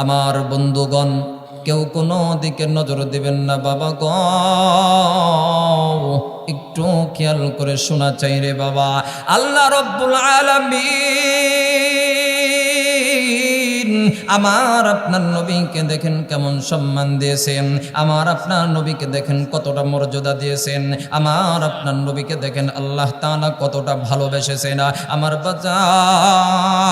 আমার বন্ধুগণ, কেউ কোনো দিকে নজর দিবেন না, বাবা গ। একটু খেয়াল করে শোনা চাই রে বাবা। আল্লাহ রব্বুল আলামিন আমার আপনার নবীকে দেখেন কেমন সম্মান দিয়েছেন। আমার আপনার নবীকে দেখেন কতটা মর্যাদা দিয়েছেন। আমার আপনার নবীকে দেখেন আল্লাহ তাআলা কতটা ভালোবেসেছেন। আমার বাজার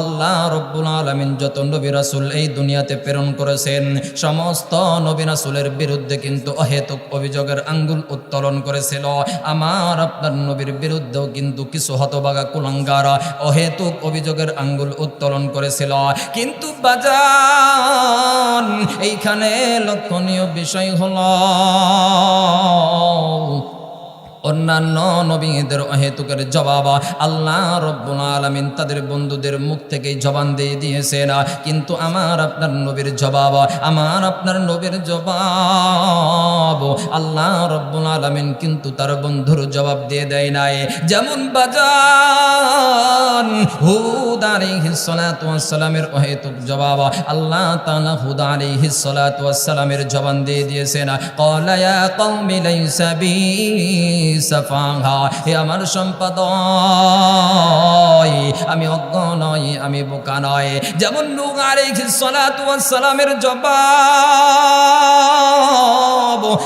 আল্লাহ রব্বুল আলামিন যত নবী রাসূল এই দুনিয়াতে প্রেরণ করেছেন, সমস্ত নবী রাসূলের বিরুদ্ধে কিন্তু অহেতুক অভিযোগের আঙ্গুল উত্তোলন করেছিল। আমার আপনার নবীর বিরুদ্ধেও কিন্তু কিছু হতবাগা কুলাঙ্গার অহেতুক অভিযোগের আঙ্গুল উত্তোলন করেছিল। কিন্তু বাজান এইখানে লক্ষণীয় বিষয় হলো অন্যান্য নবীদের অহেতুকের জবাব আল্লাহ রব্বুল আলমিন তাদের বন্ধুদের মুখ থেকেই জবান দিয়ে দিয়েছে না কিন্তু আমার আপনার নবীর জবাব, আমার আপনার নবীর জবাব আল্লাহ রব্বুল আলমিন কিন্তু তার বন্ধুর জবাব দিয়ে দেয় নাই। যেমন বাজান হুদ আলাইহিসসালামের অহেতুক জবাব আল্লাহ তাআলা হুদ আলাইহিসসালামের জবান দিয়ে দিয়েছে না লাইসা বি সাফাহা হে আমার সম্পাদ আমি অজ্ঞ নয় আমি বোকা নয় যেমন সালাতু সালামের জবাব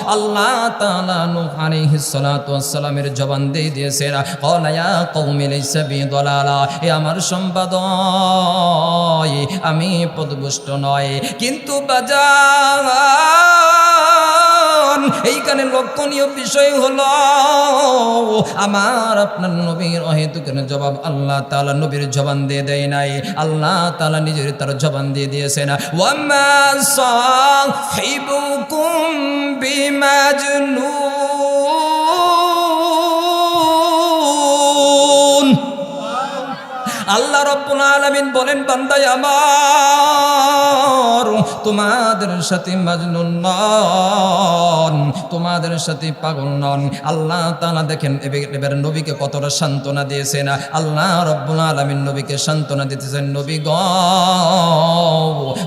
আল্লাহ তাআলা নূহ আলাইহিস সালাতু সালামের জবান দিয়ে দিয়েছেন। ক্বালা ইয়া কওমি লাইসা বি আমার সম্পাদ আমি পদভুষ্ট নয় কিন্তু বাজার এইখানে লক্ষণীয় বিষয় হল, আমার আপনার নবীর অহেতুকের জবাব আল্লাহ তালা নবীর জবান দিয়ে দেয় নাই। আল্লাহ তালা নিজের তার জবান দিয়ে দিয়েছেন ওয়ামা সাহিবুকুম বিমাজনুন। আল্লাহ রব্বুল আলামিন বলেন বান্দাই আমার, তোমাদের সাথে মাজনুন নন, তোমাদের সাথে পাগল নন। আল্লাহ তাআলা দেখেন, এবে- এবার নবীকে কতটা সান্ত্বনা দিয়েছেন। আল্লাহ রব্বুল আলামিন নবীকে সান্ত্বনা দিতেছেন, নবী গ,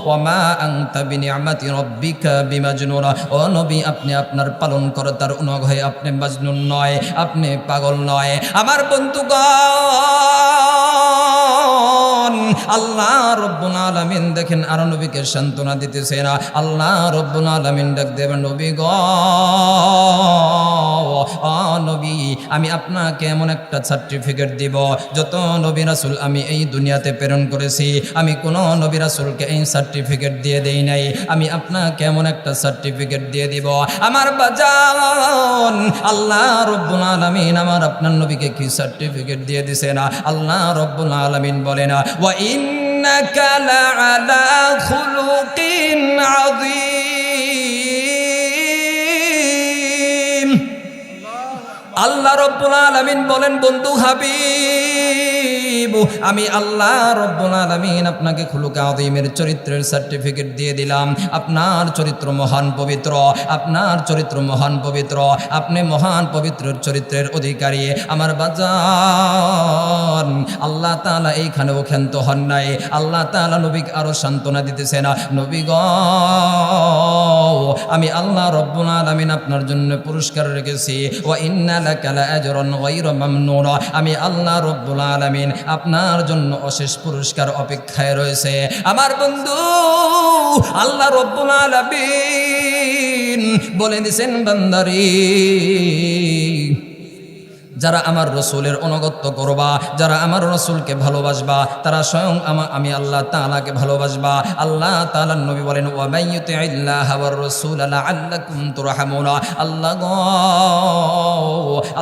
ওমা আনতা বিনিআমাতি রাব্বিকা বিমাজনুন ও নবী, আপনি আপনার পালন কর্তার অনুগ্রহে আপনি মাজনুন নয়, আপনি পাগল নয়। আমার বন্ধুগণ আল্লাহ রব্বুল আলামিন দেখেন আর নবীকে সান্ত্বনা দিতেছে না। আল্লাহ রব্বুল আলামিন ডাক দেবেন, নবী গ নবী, আমি আপনাকে এমন একটা সার্টিফিকেট দিব, যত নবী রাসূল আমি এই দুনিয়াতে প্রেরণ করেছি। আমি কোনো নবী রাসূলকে এই সার্টিফিকেট দিয়ে দেই নাই। আমি আপনাকে এমন একটা সার্টিফিকেট দিয়ে দিব। আমার বাজান, আল্লাহ রব্বুল আলামিন আমার আপনার নবীকে কি সার্টিফিকেট দিয়ে দিছে না? আল্লাহ রব্বুল আলামিন বলে না ওয়া ইন্নাকা লাআলা খুলুকিন আযীম। আল্লাহ رب العالمين বলেন বন্ধু হাবিব আমি আল্লাহ রব্বুল আলামিন আপনাকে খুলুকা আযীমের চরিত্রের সার্টিফিকেট দিয়ে দিলাম। আপনার চরিত্র মহান পবিত্র, আপনার চরিত্র মহান পবিত্র, আপনি মহান পবিত্রের চরিত্রের অধিকারী। আমার বাজান, আল্লাহ তাআলা এইখানেও ক্ষান্ত হন নাই। আল্লাহ তাআলা নবীকে আরও সান্ত্বনা দিতেছে না নবী গ, আমি আল্লাহ রব্বুল আলামিন আপনার জন্য পুরস্কার রেখেছি। ওয়া ইন্না লাকা লাআজরান গায়রা মামনুন আমি আল্লাহ রব্বুল আলামিন আপনার জন্য অশেষ পুরস্কার অপেক্ষায় রয়েছে। আমার বন্ধু, আল্লাহ বলে দিছেন বান্দারি, যারা আমার রসুলের অনুগত্য করবা, যারা আমার রসুলকে ভালোবাসবা, তারা স্বয়ং আমা আমি আল্লাহ তাআলাকে ভালোবাসবা। আল্লাহ তাআলার নবী বলেন ওয়ার রাসূল তুরহামুনা। আল্লাহ গো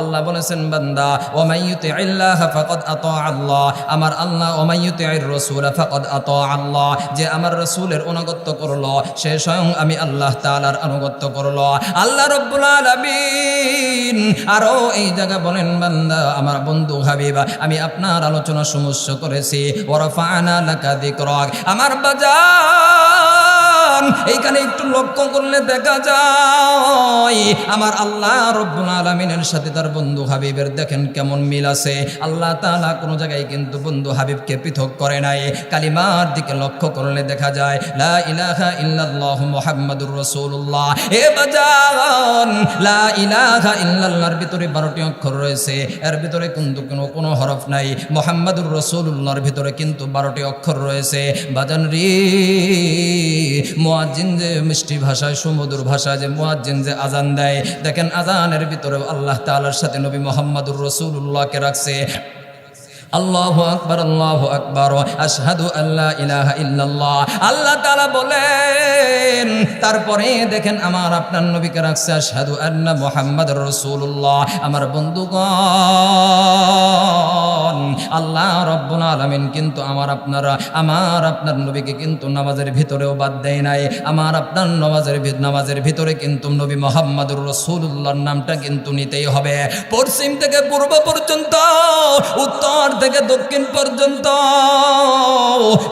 আল্লাহ বলেছেন, বান্দা ওয়া মাইয়ুতি ইল্লাহ ফাকাদ আতা আল্লাহ। আমার আল্লাহ ওয়া মাইয়ুতি ইর রাসূল ফাকাদ আতা আল্লাহ। যে আমার রসুলের অনুগত্য করল, সে স্বয়ং আমি আল্লাহ তাআলার অনুগত্য করল। আল্লাহ রব্বুল আলামিন আরও এই জায়গা বলেন, বান্দা, আমার বন্ধু হাবিবা, আমি আপনার আলোচনা সমস্য করেছি। ওরফানা লাকা যিকরাক। আমার বাজার এইখানে একটু লক্ষ্য করলে দেখা যায়, আমার আল্লাহ রব্বুল আলমিনের সাথে তার বন্ধু হাবিবের দেখেন কেমন মিল আছে। আল্লাহ তালা কোনো জায়গায় কিন্তু বন্ধু হাবিবকে পৃথক করে নাই। কালিমার দিকে লক্ষ্য করলে দেখা যায়, লা ইলাহা ইল্লাল্লাহ মুহাম্মাদুর রাসূলুল্লাহ। এ বাজান, লা ইলাহা ইল্লাল্লাহর ভিতরে 12টি অক্ষর রয়েছে। এর ভিতরে কিন্তু কোনো কোনো হরফ নাই। মুহাম্মাদুর রাসূলুল্লাহর ভিতরে কিন্তু 12টি অক্ষর রয়েছে। বাজান রে মুয়াজ্জিন যে মিষ্টি ভাষায়, সুমধুর ভাষায় যে মুয়াজ্জিন যে আজান দেয়, দেখেন আজানের ভিতরে আল্লাহ তালার সাথে নবী মুহাম্মাদুর রাসূলুল্লাহকে রাখছে। আল্লাহ আকবর, আল্লাহ আকবার আশহাদু আল্লাহ ইলাহা ইল্লাল্লাহ। আল্লাহ তাআলা বলেন, তারপরে দেখেন আমার আপনার নবীকে রাখছে আশহাদু আন্না মুহাম্মাদুর রাসূলুল্লাহ। আমার বন্ধুগণ আল্লাহ রব্বুল আলামিন কিন্তু আমার আপনারা, আমার আপনার নবীকে কিন্তু নামাজের ভিতরেও বাদ দেয় নাই। আমার আপনার নামাজের নামাজের ভিতরে কিন্তু নবী মোহাম্মদুর রসুল্লাহর নামটা কিন্তু নিতেই হবে। পশ্চিম থেকে পূর্ব পর্যন্ত, উত্তর থেকে দক্ষিণ পর্যন্ত,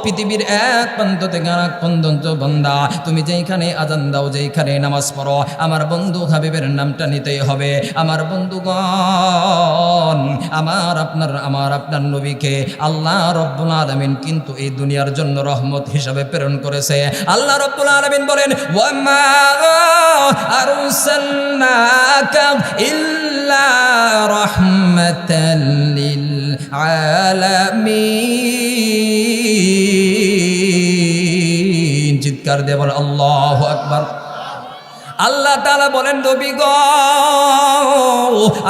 পৃথিবীর এক প্রান্ত থেকে আর এক পর্যন্ত বন্দা, তুমি যেইখানে আজান দাও যেইখানে নামাজ পড়ো, আমার বন্ধু হাবিবের নামটা নিতেই হবে। আমার বন্ধুগণ, আমার আপনার, আমার আপনার নবীকে আল্লাহ রব্বুল আলমিন কিন্তু এই দুনিয়ার জন্য রহমত হিসাবে প্রেরণ করেছে। আল্লাহ রব্বুল আলমিন বলেন চিৎকার দিয়ে বলে, আল্লাহু আকবার। আল্লাহ তালা বলেন, নবী গো,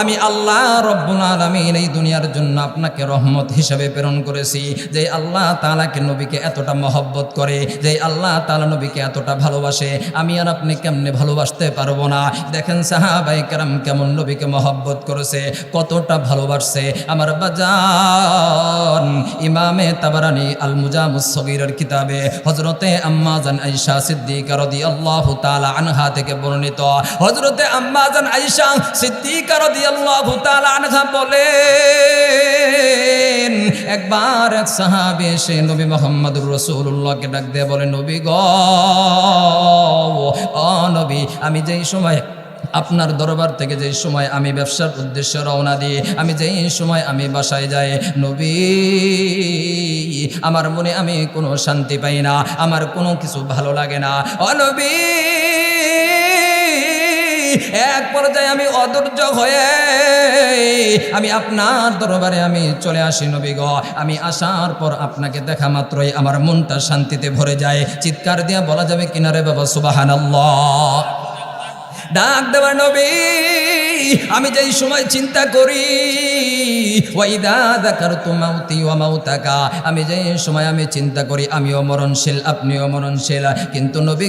আমি আল্লাহ রব্বুল আলামিন এই দুনিয়ার জন্য আপনাকে রহমত হিসাবে প্রেরণ করেছি। যে আল্লাহ তাআলাকে নবীকে এতটা মহব্বত করে, যে আল্লাহ তালা নবীকে এতটা ভালোবাসে, আমি আর আপনি কেমনে ভালোবাসতে পারব না? দেখেন সাহাবাই কেরাম কেমন নবীকে মহব্বত করেছে, কতটা ভালোবাসছে। আমার বাজান ইমামে তাবারানি আল মুজামুস সগীরের কিতাবে হজরতে আম্মাজান আইসা সিদ্দিকা আল্লাহ তালা আনহা থেকে বর্ণিত। হজরতে আম্মাজান আইসা সিদ্দিকা রাদিয়াল্লাহু তাআলা আনহা বলেন, একবার এক সাহাবী এসে নবী মোহাম্মদুর রাসূলুল্লাহকে ডাক দিয়ে বলে, নবী গ নবী, আমি যেই সময় আপনার দরবার থেকে যেই সময় আমি ব্যবসার উদ্দেশ্যে রওনা দিই, আমি যেই সময় আমি বাসায় যাই, নবী, আমার মনে আমি কোনো শান্তি পাই না, আমার কোনো কিছু ভালো লাগে না। অনবী এক পর্যায়ে আমি অধৈর্য হয়ে আমি আপনার দরবারে আমি চলে আসি নবী গ। আমি আসার পর আপনাকে দেখা মাত্রই আমার মনটা শান্তিতে ভরে যায়। চিৎকার দিয়ে বলা যাবে কিনারে বাবা, সুবাহানাল্লাহ। ডাক দেওয়া নবী। আমি যেই সময় চিন্তা করি আমি যেই সময় আমি চিন্তা করি, আমিও মরণশীল, আপনিও মরণশীল। কিন্তু নবী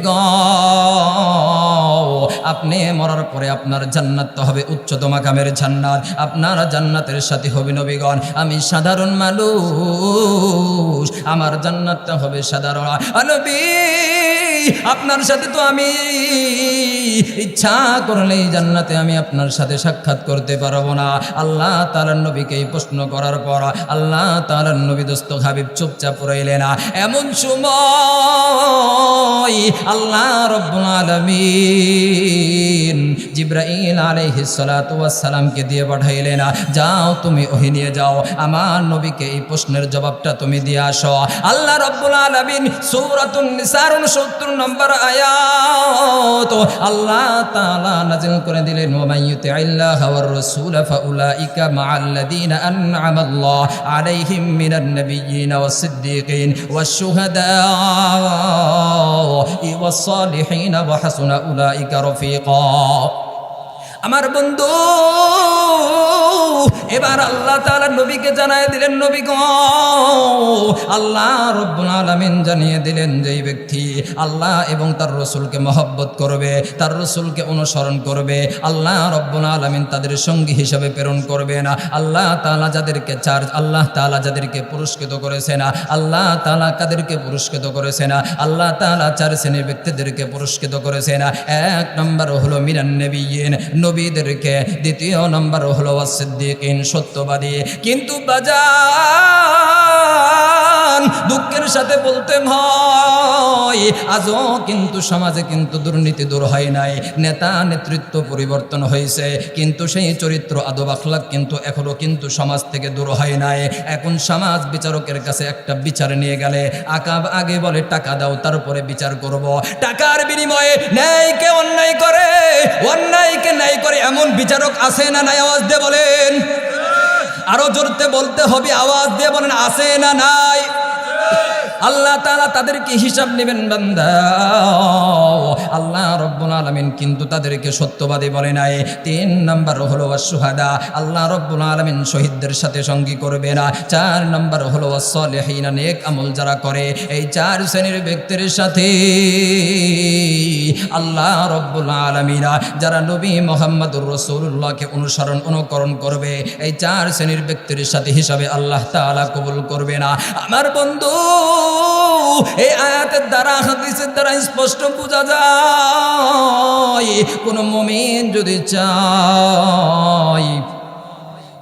আপনি মরার পরে আপনার জান্নাত তো হবে উচ্চতম কামের জান্নাত, আপনার জান্নাতের সাথে হবে নবীগণ আমি সাধারণ মানুষ, আমার জান্নাতটা হবে সাধারণ। নবী আপনার সাথে তো আমি ইচ্ছা করলেই জান্নাতে আমি আপনার সাথে সাক্ষাৎ করতে পারব না। আল্লাহ তালার নবীকে এই প্রশ্ন করার পর আল্লাহ তালার নবী দোস্ত হাবিব চুপচাপ রইলে না। এমন সময় আল্লাহ রব্বুল আলমিন জিব্রাইল আলাইহিস সালাতু ওয়াস দিয়ে পাঠাইলেন, যাও তুমি ওহি নিয়ে যাও, আমার নবীকে এই প্রশ্নের জবাবটা তুমি দিয়ে আসো। আল্লাহ রব্বুল আলামিন সূরাতুন নিসার 69 নম্বর আয়াত। আল্লাহ তাআলা নাযিল করে দিলেন ওয়া মাইয়ুতিল্লাহ ওয়ার রাসূল ফাউলাইকা মাআল্লাযীনা আন'আমাল্লাহ আলাইহিম মিনান নাবিয়্যিন ওয়াস সিদ্দীকিন ওয়াশ শুহাদা ওয়াস সালিহিন ওয়া হাসুনা উলাইকা রফিকা। আমার বন্ধু, এবার আল্লাহ তালা নবীকে জানায় দিলেন, নবী আল্লাহ রব্বুল আলামিন জানিয়ে দিলেন যেই ব্যক্তি আল্লাহ এবং তার রসুলকে মহব্বত করবে, তার রসুলকে অনুসরণ করবে, আল্লাহ রব্বুল আলামিন তাদের সঙ্গী হিসাবে প্রেরণ করবে না, আল্লাহ তালা যাদেরকে চার্জ আল্লাহ তাআলা যাদেরকে পুরস্কৃত করেছে না, আল্লাহ তালা কাদেরকে পুরস্কৃত করেছে না, আল্লাহ তাআলা চার শ্রেণির ব্যক্তিদেরকে পুরস্কৃত করেছে না। এক নম্বর হলো মিনান নবীন নবীদেরকে দ্বিতীয় নম্বর হলো সিদ্দিকিন সত্যবাদী। কিন্তু বাজার মুসলমান দুঃখের সাথে বলতে হয় আজও কিন্তু সমাজে কিন্তু দুর্নীতি দূর হয় নাই। নেতা নেতৃত্ব পরিবর্তন হয়েছে, কিন্তু সেই চরিত্র আদব আখলাক কিন্তু এখনও কিন্তু সমাজ থেকে দূর হয় নাই। এখন সমাজ বিচারকের কাছে একটা বিচার নিয়ে গেলে, আকাব আগে বলে, টাকা দাও, তারপরে বিচার করব। টাকার বিনিময়ে ন্যায়কে অন্যায় করে, অন্যায়কে ন্যায় করে এমন বিচারক আছে না নাই? আওয়াজ দিয়ে বলেন। আরও জোরতে বলতে হবে আওয়াজ দিয়ে বলেন আসে না নাই? আল্লাহ তালা তাদেরকে হিসাব নেবেন বান্দা আল্লাহ রব্বুল আলামিন কিন্তু তাদেরকে সত্যবাদী বলে নাই। তিন নম্বর হলো সুহাদা আল্লাহ রব্বুল আলামিন শহীদদের সাথে সঙ্গী করবে না। চার নম্বর হলো সলেহিনা নেক আমল যারা করে, এই চার শ্রেণির ব্যক্তির সাথে আল্লাহ রব্বুল আলমিনা, যারা নবী মোহাম্মদুর রসুল্লাহকে অনুসরণ, অনুকরণ করবে, এই চার শ্রেণির ব্যক্তির সাথে হিসাবে আল্লাহ তাআলা কবুল করবে না। আমার বন্ধু এই আয়াতের দ্বারা হাদিসের দ্বারা স্পষ্ট বোঝা যায় কোন মমিন যদি চায়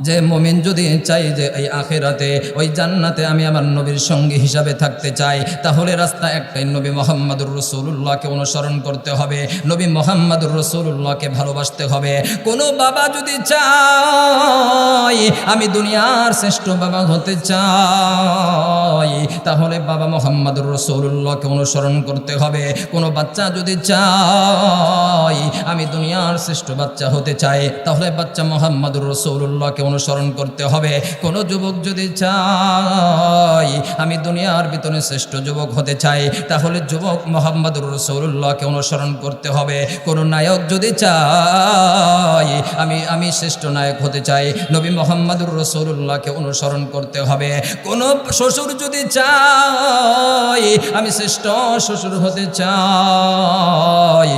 যে মমিন যদি চাই যে এই আখেরাতে, ওই জান্নাতে আমি আমার নবীর সঙ্গী হিসাবে থাকতে চাই, তাহলে রাস্তা একটাই, নবী মোহাম্মদুর রসুল্লাহকে অনুসরণ করতে হবে, নবী মোহাম্মদুর রসুল্লাহকে ভালোবাসতে হবে। কোনো বাবা যদি চাই আমি দুনিয়ার শ্রেষ্ঠ বাবা হতে চাই, তাহলে বাবা মোহাম্মদুর রসুল্লাহকে অনুসরণ করতে হবে। কোনো বাচ্চা যদি চাই আমি দুনিয়ার শ্রেষ্ঠ বাচ্চা হতে চাই, তাহলে বাচ্চা মোহাম্মদুর রসুল্লাহকে অনুসরণ করতে হবে। কোনো যুবক যদি চাই আমি দুনিয়ার ভিতরে শ্রেষ্ঠ যুবক হতে চাই, তাহলে যুবক মোহাম্মদুর রসুল্লাহকে অনুসরণ করতে হবে। কোনো নায়ক যদি চাই আমি আমি শ্রেষ্ঠ নায়ক হতে চাই, নবী মোহাম্মদুর রসুল্লাহকে অনুসরণ করতে হবে। কোনো শ্বশুর যদি চাই আমি শ্রেষ্ঠ শ্বশুর হতে চাই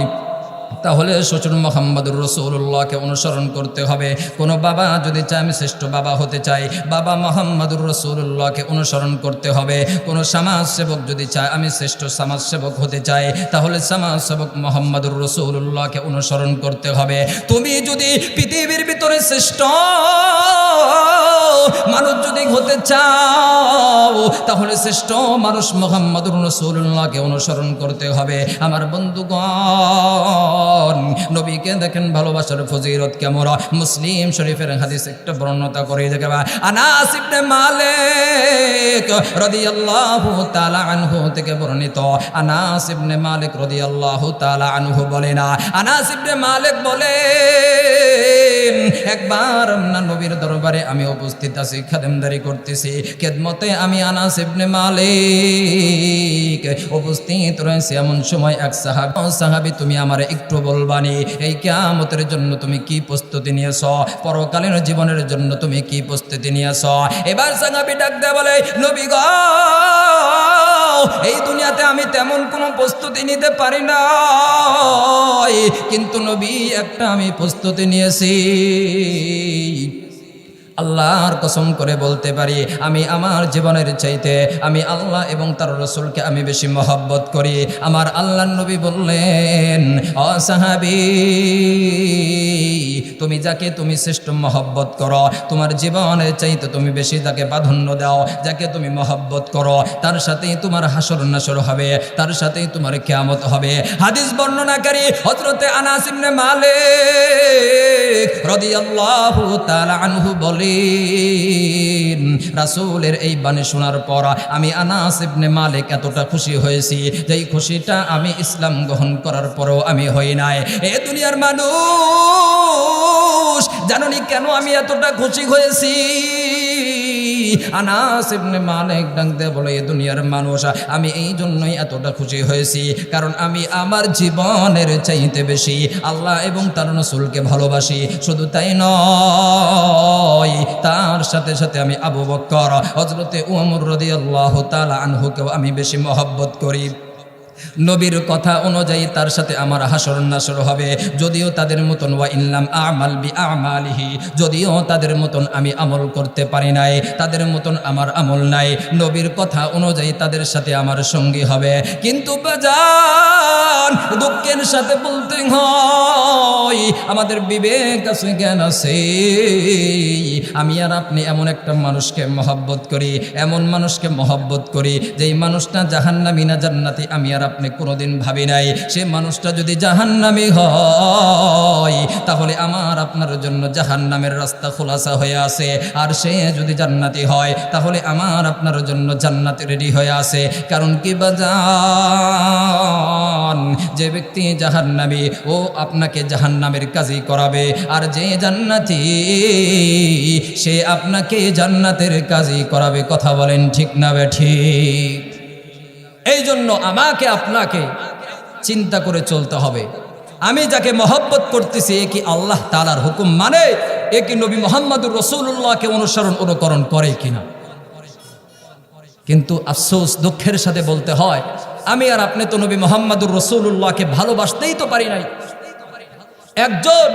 তাহলে শ্বশুর মোহাম্মদুর রসুল্লাহকে অনুসরণ করতে হবে। কোনো বাবা যদি চায় আমি শ্রেষ্ঠ বাবা হতে চাই বাবা মোহাম্মদুর রসুল্লাহকে অনুসরণ করতে হবে। কোনো সমাজ সেবক যদি চায়, আমি শ্রেষ্ঠ সমাজ সেবক হতে চাই তাহলে সমাজ সেবক মোহাম্মদুর রসুল্লাহকে অনুসরণ করতে হবে। তুমি যদি পৃথিবীর ভিতরে শ্রেষ্ঠ মানুষ যদি হতে চাও, তাহলে শ্রেষ্ঠ মানুষ মোহাম্মদুর রসুল্লাহকে অনুসরণ করতে হবে। আমার বন্ধুগণ নবীকে দেখেন, ভালোবাসার ফজিরত কেমন? মুসলিম শরীফের হাদিস একটা বর্ণতা করে দেখে আনাস ইবনে মালিক রাদিয়াল্লাহু তাআলা আনহু থেকে বর্ণিত। আনাস ইবনে মালিক রাদিয়াল্লাহু তাআলা আনহু বলে না। আনাস ইবনে মালিক বলেন একবার না নবীর দরবারে আমি উপস্থিত আছি, খাদেমদারি করতেছি। খেদমতে আমি আনাস ইবনে মালিক উপস্থিত রয়েছে। এমন সময় এক সাহাবি, "ও সাহাবি, তুমি আমার একটু বলবানি, এই কেয়ামতের জন্য তুমি কি প্রস্তুতি নিয়েছ? পরকালীন জীবনের জন্য তুমি কি প্রস্তুতি নিয়েছ? এবার সাহাবি ডাক দেয় বলে, নবী গ, এই দুনিয়াতে আমি তেমন কোনো প্রস্তুতি নিতে পারি না কিন্তু নবী, একটা আমি প্রস্তুতি নিয়েছি। আল্লাহর কসম করে বলতে পারি, আমি আমার জীবনের চাইতে, আমি আল্লাহ এবং তার রসুলকে আমি বেশি মহব্বত করি। আমার আল্লাহ নবী বললেন অসাহাবি তুমি যাকে তুমি শ্রেষ্ঠ মহব্বত করো, তোমার জীবনের চাইতে তুমি বেশি তাকে প্রাধান্য দাও, যাকে তুমি মহব্বত করো, তার সাথেই তোমার হাসর নাসর হবে, তার সাথেই তোমার কেয়ামত হবে। হাদিস বর্ণনাকারী হজরতে আনাসিমনে মালিক আল্লাহ তাআলা আনহু রাসূলের এই বাণী শোনার পর আমি আনাস ইবনে মালিক এতটা খুশি হয়েছি যেই খুশিটা আমি ইসলাম গ্রহণ করার পরও আমি হই নাই। এ দুনিয়ার মানুষ, জাননি কেন আমি এতটা খুশি হয়েছি? আনাস ইবনে মালিক ডাকতে বলে, এ দুনিয়ার মানুষ, আমি এই জন্যই এতটা খুশি হয়েছি, কারণ আমি আমার জীবনের চাইতে বেশি আল্লাহ এবং তার রসুলকে ভালোবাসি। শুধু তাই নয়, তার সাথে সাথে আমি আবু বক্কর হজরতে উমর রদি আল্লাহ তালা আনহুকেও আমি বেশি মহব্বত করি। নবীর কথা অনুযায়ী তার সাথে আমার হাসর নাসর হবে। যদিও তাদের মতন ওয়া ইল্লাম আমাল বি আমালিহি যদিও তাদের মতন আমি আমল করতে পারি নাই, তাদের মতন আমার আমল নাই। নবীর কথা অনুযায়ী তাদের সাথে আমার সঙ্গী হবে। কিন্তু বাজান, দুঃখের সাথে বলতে হয়, আমাদের বিবেক আছে, জ্ঞান আছে। আমি আর আপনি এমন একটা মানুষকে মহব্বত করি, এমন মানুষকে মহব্বত করি, যেই মানুষটা জাহান্নামি না জান্নাতি, আমি আর আপনি কোনোদিন ভাবি নাই, সে মানুষটা যদি জাহান্নামি হয়, তাহলে আমার আপনার জন্য জাহান্নামের রাস্তা খোলাসা হয়ে আছে। আর সে যদি জান্নাতি হয়, তাহলে আমার আপনার জন্য জান্নাতি রেডি হয়ে আছে। কারণ কি বাজান যে ব্যক্তি জাহান্নামি, ও আপনাকে জাহান্নামের কাজই করাবে। আর যে জান্নাতি, সে আপনাকে জান্নাতের কাজই করাবে। কথা বলেন ঠিক না বে ঠিক? এই জন্য আমাকে আপনাকে চিন্তা করে চলতে হবে। আমি যাকে মহব্বত করতেছি, এ কি আল্লাহ তালার হুকুম মানে? এ কি নবী মোহাম্মদুর রসুল্লাহকে অনুসরণ অনুকরণ করে কিনা? কিন্তু আফসোস, দুঃখের সাথে বলতে হয়, আমি আর আপনি তো নবী মোহাম্মদুর রসুল্লাহকে ভালোবাসতেই তো পারি নাই। একজন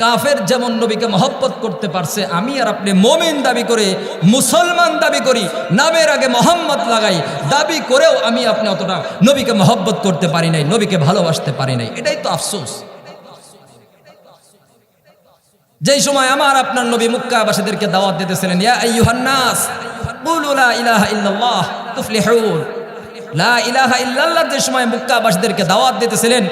কাফের যেমন নবীকে মহব্বত করতে পারছে, আমি আর আপনি মমিন দাবি করে, মুসলমান দাবি করি, নামের আগে মোহাম্মদ লাগাই, দাবি করেও আমি আপনি অতটা নবীকে মহব্বত করতে পারি নাই, নবীকে ভালোবাসতে পারি নাই। এটাই তো আফসোস। যেই সময় আমার আপনার নবী মুক্কাবাসীদেরকে দাওয়াত দিতেছিলেন যে সময় মুক্কাবাসীদেরকে দাওয়াত দিতেছিলেন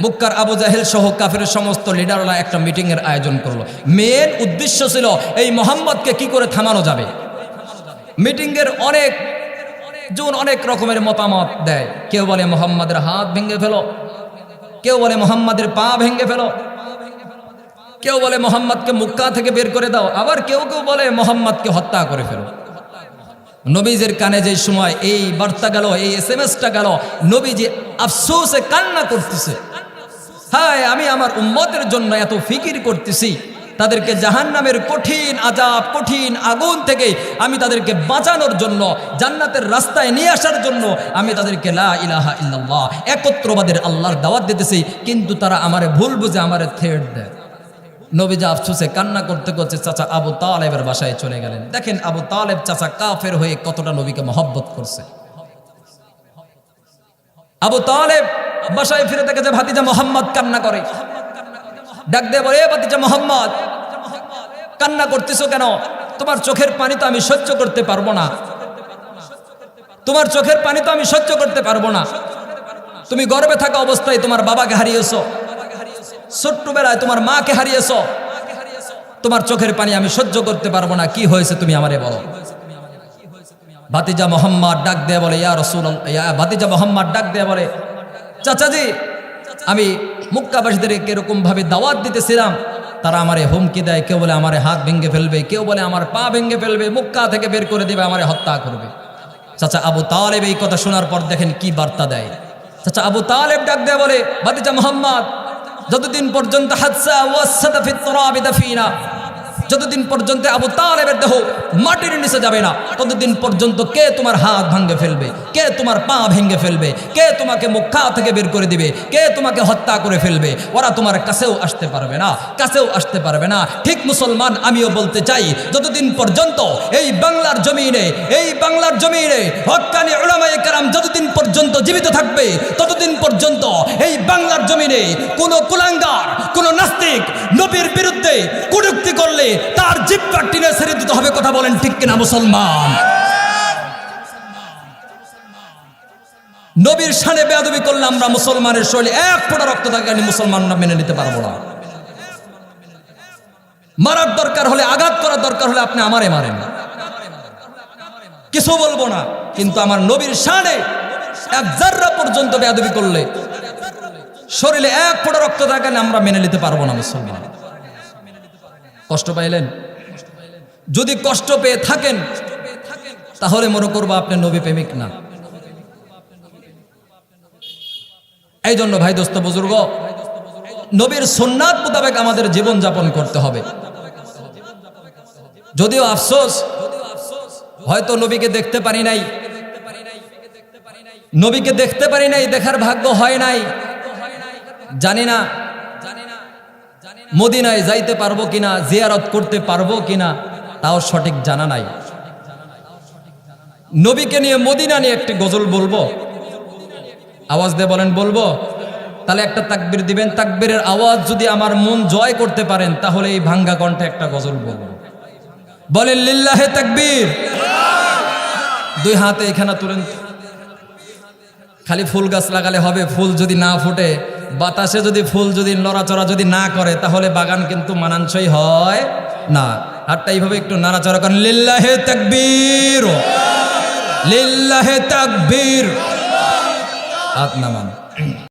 মুক্কার আবু জাহেল সহ কাফের সমস্ত লিডাররা একটা মিটিং এর আয়োজন করল। মেন উদ্দেশ্য ছিল এই মোহাম্মদকে কি করে থামানো যাবে? মিটিং এর অনেক জন অনেক রকমের মতামত দেয়। কেউ বলে মোহাম্মদের হাত ভেঙে ফেলো। কেউ বলে মোহাম্মদের পা ভেঙে ফেলো। কেউ বলে মোহাম্মদকে মুক্কা থেকে বের করে দাও। আবার কেউ কেউ বলে মোহাম্মদকে হত্যা করে ফেলো। নবীজের কানে যে সময় এই বার্তা গেল, এই এস এম এসটা গেল, নবীজি আফসোসে কান্না করতেছে। হ্যাঁ আমি আমার উম্মতের জন্য এত ফিকির করতেছি। তাদেরকে জাহান নামের কঠিন আজাব কঠিন আগুন থেকে আমি তাদেরকে বাঁচানোর জন্য, জান্নাতের রাস্তায় নিয়ে আসার জন্য আমি তাদেরকে লা ইলাহা ইল্লাল্লাহ, একত্রবাদের আল্লাহর দাওয়াত দিতেছি, কিন্তু তারা আমারে ভুল বুঝে আমারে থেট দেয়। নবীজা আফসুসে কান্না করতে করতে চাচা আবু তালেবের বাসায় চলে গেলেন। দেখেন আবু তালেব চাচা কাফের হয়ে কতটা নবীকে মহব্বত করছে। আবু তালেব বাসায় ফিরে দেখে যে ভাতিজা মোহাম্মদ কান্না করে। ডাক দিয়ে বলে, "এ ভাতিজা মোহাম্মদ, কান্না করতেছো কেন? তোমার চোখের পানি তো আমি সহ্য করতে পারব না। তোমার চোখের পানি তো আমি সহ্য করতে পারব না। তুমি গর্বে থাকা অবস্থায় তোমার বাবাকে হারিয়েছো। ছোট্টবেলায় তোমার মাকে হারিয়েছ। তোমার চোখের পানি আমি সহ্য করতে পারব না। কি হয়েছে তুমি আমারে বলো? ভাতিজা মোহাম্মদ ডাক দেয়া বলে, ইয়া রসুল ইয়া ভাতিজা মোহাম্মদ, ডাক দেয়া বলে চাচাজি, আমি মুক্কাবাসীদের এরকম ভাবে দাওয়াত দিতেছিলাম, তারা আমারে হুমকি দেয়, কেউ বলে আমারে হাত ভেঙে ফেলবে, কেউ বলে আমার পা ভেঙে ফেলবে, মুক্কা থেকে বের করে দেবে, আমারে হত্যা করবে। চাচা আবু তালেব এই কথা শোনার পর দেখেন কি বার্তা দেয়। চাচা আবু তালেব ডাক দেয়া বলে ভাতিজা মোহাম্মদ, যতদিন পর্যন্ত হাদসা ওয়াসাদা ফিত তুরাবি দাফিনা যতদিন পর্যন্ত আবু তালেবের দেহ মাটির নিচে যাবে না, ততদিন পর্যন্ত কে তোমার হাত ভাঙ্গে ফেলবে? কে তোমার পা ভেঙে ফেলবে? কে তোমাকে মুখা থেকে বের করে দিবে? কে তোমাকে হত্যা করে ফেলবে? ওরা তোমার কাছেও আসতে পারবে না, কাছেও আসতে পারবে না। ঠিক মুসলমান, আমিও বলতে চাই, যতদিন পর্যন্ত এই বাংলার জমিনে, এই বাংলার জমিনে হক্কানি উলামায়ে কেরাম যতদিন পর্যন্ত জীবিত থাকবে, ততদিন পর্যন্ত এই বাংলার জমিনে কোনো কুলাঙ্গার, কোনো নাস্তিক নবীর বিরুদ্ধে কুযুক্তি করলে তার জিব্বা টিনে ছেড়ে দিতে হবে, কথা বলেন ঠিক কিনা মুসলমান? নবীর সানে বেয়াদবি করলে আমরা মুসলমানের শৈলী এক ফোঁটা রক্ত থাকে আমি মুসলমানরা মেনে নিতে পারব না। মারার দরকার হলে, আঘাত করার দরকার হলে আপনি আমারে মারেন। কিছু বলব না, কিন্তু আমার নবীর শানে এক জাররা পর্যন্ত বেয়াদবি করলে শরীরে এক ফোঁটা রক্ত থাকলে আমরা মেনে নিতে পারব না মুসলমান। কষ্ট পাইলেন? যদি কষ্ট পেয়ে থাকেন, তাহলে মনে করব আপনি নবী প্রেমিক না। এই জন্য ভাই দোস্ত বুজুর্গ, নবীর সোননাথ মোতাবেক আমাদের জীবন যাপন করতে হবে। যদিও আফসোস, হয়তো নবীকে দেখতে পারি নাই। নবীকে দেখতে পারি নাই, দেখার ভাগ্য হয় নাই। জানি না মদিনায় যাইতে পারব কিনা, জিয়ারত করতে পারব কিনা, তাও সঠিক জানা নাই। নবীকে নিয়ে মদিনা নিয়ে একটি গজল বলব। আওয়াজ দিয়ে বলেন, বলব, তাহলে একটা তাকবির দিবেন। তাকবীরের আওয়াজ যদি আমার মন জয় করতে পারেন, তাহলে এই ভাঙ্গা কণ্ঠে একটা গজল বলব। বলেন, লিল্লাহে তাকবীর। দুই হাতে এখানে তুলেন। খালি ফুল গাছ লাগালে হবে, ফুল যদি না ফুটে, বাতাসে যদি ফুল যদি নড়াচড়া যদি না করে, তাহলে বাগান কিন্তু মানানসই হয় না। হাতটা এইভাবে একটু নাড়াচড়া করেন। লিল্লাহে তাকবীর লিল্লাহে তাকবীর। হাত নামান।